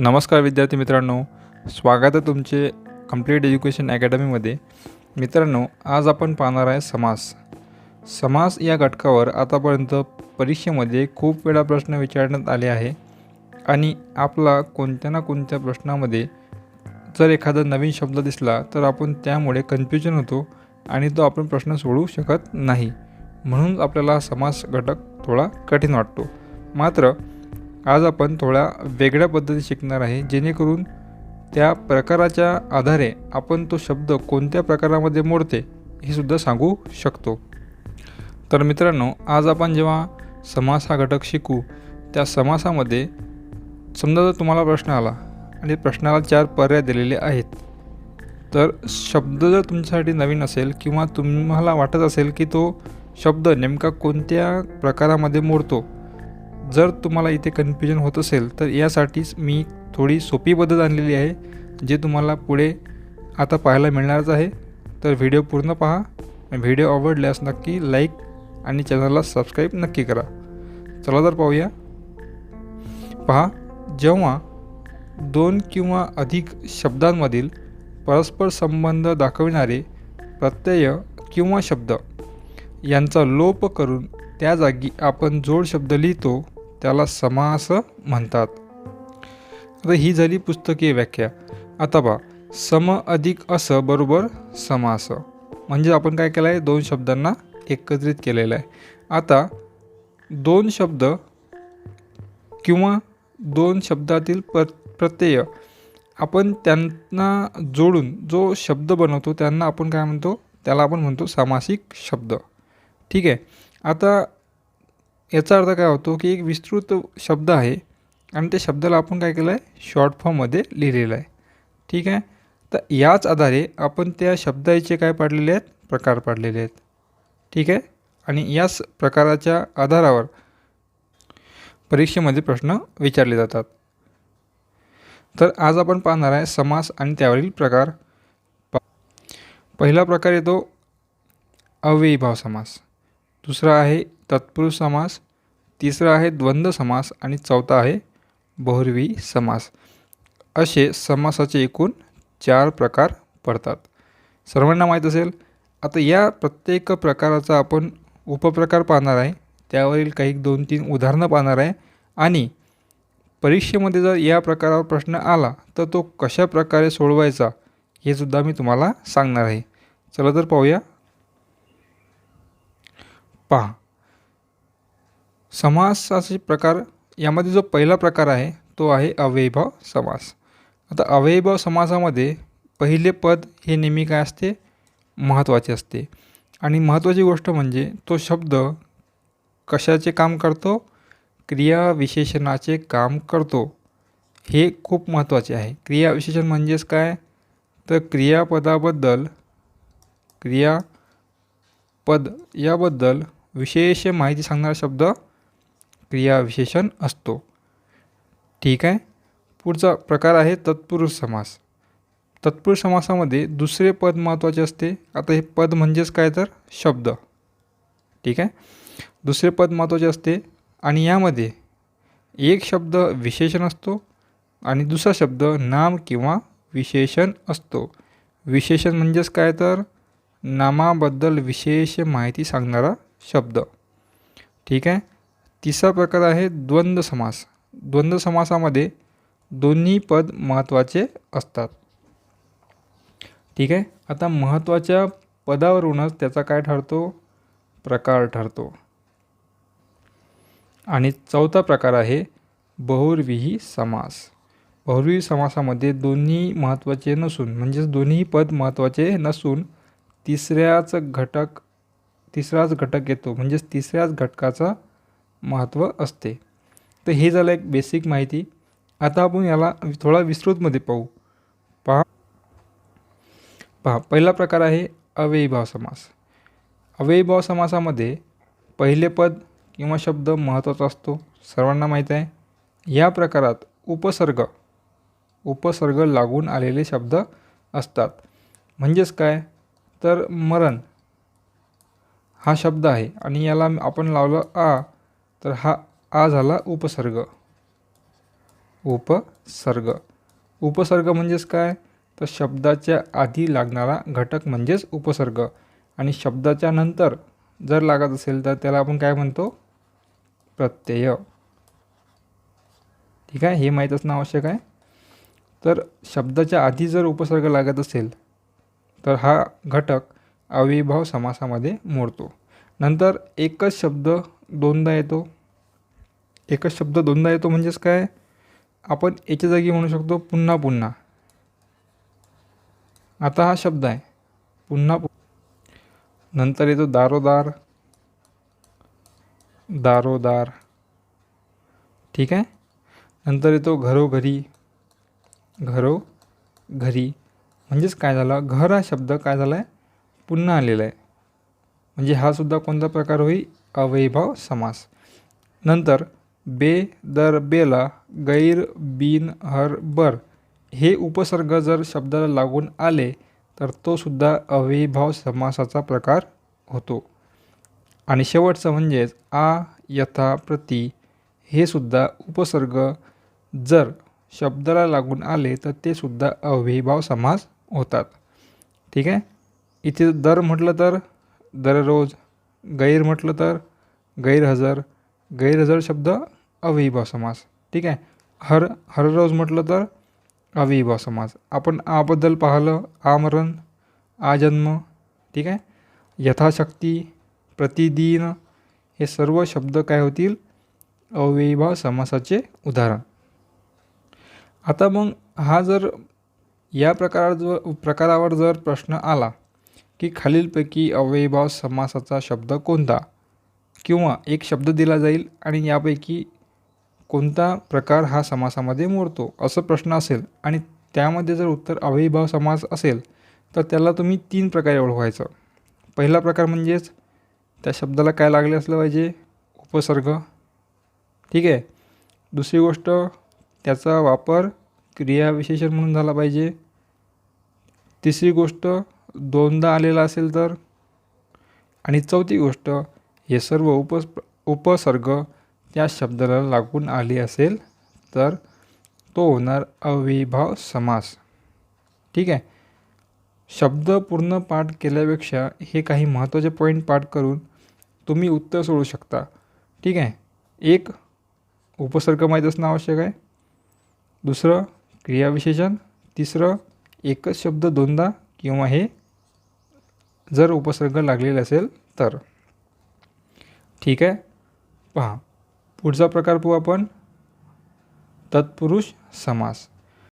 नमस्कार विद्यार्थी मित्रांनो स्वागत आहे तुमचे कंप्लीट एज्युकेशन अकॅडमीमध्ये मित्रांनो आज आपण पाहणार आहे समास. समास या घटकावर आतापर्यंत परीक्षेमध्ये खूप वेळा प्रश्न विचारण्यात आले आहे आणि आपला कोणत्या ना कोणत्या प्रश्नामध्ये जर एखादा नवीन शब्द दिसला तर आपण त्यामुळे कन्फ्युजन होतो आणि तो आपण प्रश्न सोडवू शकत नाही. म्हणून आपल्याला समास घटक थोडा कठीण वाटतो. मात्र आज आपण थोड्या वेगळ्या पद्धती शिकणार आहे जेणेकरून त्या प्रकाराच्या आधारे आपण तो शब्द कोणत्या प्रकारामध्ये मोडते हे सुद्धा सांगू शकतो. तर मित्रांनो आज आपण जेव्हा समास हा घटक शिकू त्या समासामध्ये समजा जर तुम्हाला प्रश्न आला आणि प्रश्नाला चार पर्याय दिलेले आहेत तर शब्द जर तुमच्यासाठी नवीन असेल किंवा तुम्हाला वाटत असेल की तो शब्द नेमका कोणत्या प्रकारामध्ये मोडतो जर तुम्हाला इथे कन्फ्युजन होत असेल तर यासाठीच मी थोडी सोपी पद्धत आणलेली आहे जे तुम्हाला पुढे आता पाहायला मिळणारच आहे. तर व्हिडिओ पूर्ण पहा. व्हिडिओ आवडल्यास नक्की लाईक आणि चॅनलला सबस्क्राईब नक्की करा. चला तर पाहूया. पहा जेव्हा दोन किंवा अधिक शब्दांमधील परस्पर संबंध दाखविणारे प्रत्यय किंवा शब्द यांचा लोप करून त्या जागी आपण जोड शब्द लिहितो त्याला समास म्हणतात. आता ही झाली पुस्तकीय व्याख्या. आता पहा सम अधिक अस बरोबर समास. म्हणजे आपण काय केलं आहे दोन शब्दांना एकत्रित केलेलं आहे. आता दोन शब्द किंवा दोन शब्दातील प्र प्रत्यय आपण त्यांना जोडून जो शब्द बनवतो त्यांना आपण काय म्हणतो? त्याला आपण म्हणतो सामासिक शब्द. ठीक आहे? आता याचा अर्थ काय होतो की एक विस्तृत शब्द आहे आणि त्या शब्दाला आपण काय केलं आहे? शॉर्ट फॉर्ममध्ये लिहिलेलं आहे. ठीक आहे? तर याच आधारे आपण त्या शब्दाचे काय पाडलेले आहेत? प्रकार पाडलेले आहेत. ठीक आहे? आणि याच प्रकाराच्या आधारावर परीक्षेमध्ये प्रश्न विचारले जातात. तर आज आपण पाहणार आहे समास आणि त्यावरील प्रकार. पहिला प्रकार येतो अव्ययीभाव समास. दुसरा आहे तत्पुरुष समास तिसरा आहे द्वंद्व समास आणि चौथा आहे बहुर्वी समास. असे समासाचे एकूण चार प्रकार पडतात. सर्वांना माहीत असेल आता या प्रत्येक प्रकाराचा आपण उपप्रकार पाहणार आहे. त्यावरील काही दोन तीन उदाहरणं पाहणार आहे. आणि परीक्षेमध्ये जर या प्रकारावर प्रश्न आला तर तो कशा प्रकारे सोडवायचा हे सुद्धा मी तुम्हाला सांगणार आहे. चला तर पाहूया. पहा. समासाचे प्रकार यामध्ये जो पहिला प्रकार आहे तो आहे अव्ययभाव समास. आता अव्ययभाव समासामध्ये पहिले पद हे नेहमी काय असते? महत्त्वाचे असते. आणि महत्त्वाची गोष्ट म्हणजे तो शब्द कशाचे काम करतो? क्रियाविशेषणाचे काम करतो. हे खूप महत्त्वाचे आहे. क्रियाविशेषण म्हणजेच काय? तर क्रियापदाबद्दल क्रियापद याबद्दल विशेष माहिती सांगणारा शब्द क्रियाविशेषण असतो. ठीक आहे? पुढचा प्रकार आहे तत्पुरुष समास. तत्पुरुष समासामध्ये दुसरे पद महत्त्वाचे असते. आता हे पद म्हणजेच काय तर? शब्द. ठीक आहे? दुसरे पद महत्त्वाचे असते आणि यामध्ये एक शब्द विशेषण असतो आणि दुसरा शब्द नाम किंवा विशेषण असतो. विशेषण म्हणजेच काय तर? नामाबद्दल विशेष माहिती सांगणारा शब्द. ठीक आहे? तिसरा प्रकार आहे द्वंद्व समास. द्वंद्व समासामध्ये दोन्ही पद महत्त्वाचे असतात. ठीक आहे? आता महत्त्वाच्या पदावरूनच त्याचा काय ठरतो? प्रकार ठरतो. आणि चौथा प्रकार आहे बहुर्विही समास. बहुर्विही समासामध्ये दोन्ही महत्त्वाचे नसून म्हणजेच दोन्ही पद महत्त्वाचे नसून तिसऱ्याच घटक तिसराच घटक येतो. म्हणजेच तिसऱ्याच घटकाचा महत्त्व असते. तर हे झालं एक बेसिक माहिती. आता आपण याला थोडा विस्तृतमध्ये पाहू. पहा. पहा पहिला प्रकार आहे अव्ययीभाव समास. अव्ययीभाव समासामध्ये पहिले पद किंवा शब्द महत्त्वाचा असतो. सर्वांना माहीत आहे. या प्रकारात उपसर्ग उपसर्ग लागून आलेले शब्द असतात. म्हणजेच काय? तर मरण. हा शब्द आहे आणि याला आपण लावलं आ तर हा आ झाला उपसर्ग. उपसर्ग. उपसर्ग म्हणजेच काय? तर शब्दाच्या आधी लागणारा घटक म्हणजेच उपसर्ग. आणि शब्दाच्या नंतर जर लागत असेल तर त्याला आपण काय म्हणतो? प्रत्यय. ठीक आहे? हे माहीत असणं आवश्यक आहे. तर शब्दाच्या आधी जर उपसर्ग लागत असेल तर हा घटक अविभाव समासामध्ये मोडतो. नंतर एकच शब्द दोनदा येतो. एकच शब्द दोनदा येतो म्हणजेच काय? आपण याच्या जागी म्हणू शकतो पुन्हा पुन्हा. आता हा शब्द आहे. पुन्हा पु नंतर येतो दारोदार. दारोदार. ठीक आहे? नंतर येतो घरोघरी. घरो घरी म्हणजेच काय झालं? घर हा शब्द काय झाला आहे पुन्हा आलेला आहे. म्हणजे हा सुद्धा कोणता प्रकार होईल अवैभाव समास. नंतर बे दर बेला गैर बिन हर बर हे उपसर्ग जर शब्दाला लागून आले तर तो सुद्धा अव्ययीभाव समासाचा प्रकार होतो. आणि शेवटचं म्हणजेच आ यथा प्रति हे सुद्धा उपसर्ग जर शब्दाला लागून आले तर ते सुद्धा अव्ययीभाव समास होतात. ठीक आहे? इथे दर म्हटलं तर दररोज गैर म्हटलं तर गैरहजर गैरहजर शब्द अविभाव समास. ठीक आहे? हर हर रोज म्हटलं तर अव्ययीभाव समास. आपण आबद्दल पाहिलं आमरण आजन्म ठीक आहे? यथाशक्ती प्रतिदिन हे सर्व शब्द काय होतील? अव्ययीभाव समासाचे उदाहरण. आता मग हा जर या प्रकार जो प्रकारावर जर प्रश्न आला की खालीलपैकी अव्ययभाव समासाचा शब्द कोणता? किंवा एक शब्द दिला जाईल आणि यापैकी कोणता प्रकार हा समासामध्ये मोडतो? असं प्रश्न असेल आणि त्यामध्ये जर उत्तर अव्ययभाव समास असेल तर त्याला तुम्ही तीन प्रकारे ओळखायचं. पहिला प्रकार म्हणजेच त्या शब्दाला काय लागले असलं पाहिजे? उपसर्ग. ठीक आहे? दुसरी गोष्ट त्याचा वापर क्रियाविशेषण म्हणून झाला पाहिजे. तिसरी गोष्ट दोनदा आलेला असेल तर? आणि चौथी गोष्ट हे सर्व उपस उपसर्ग त्या शब्दाला लागून आले असेल तर तो होणार अविभाव समास. ठीक आहे? शब्द पूर्ण पाठ केल्यापेक्षा हे काही महत्त्वाचे पॉईंट पाठ करून तुम्ही उत्तर सोडू शकता. ठीक आहे? एक उपसर्ग माहीत असणं आवश्यक आहे. दुसरं क्रियाविशेषण. तिसरं एकच शब्द दोनदा किंवा हे जर उपसर्ग लागलेला असेल तर. ठीक आहे? पहा. पुढचा प्रकार पाहू आपण. तत्पुरुष समास.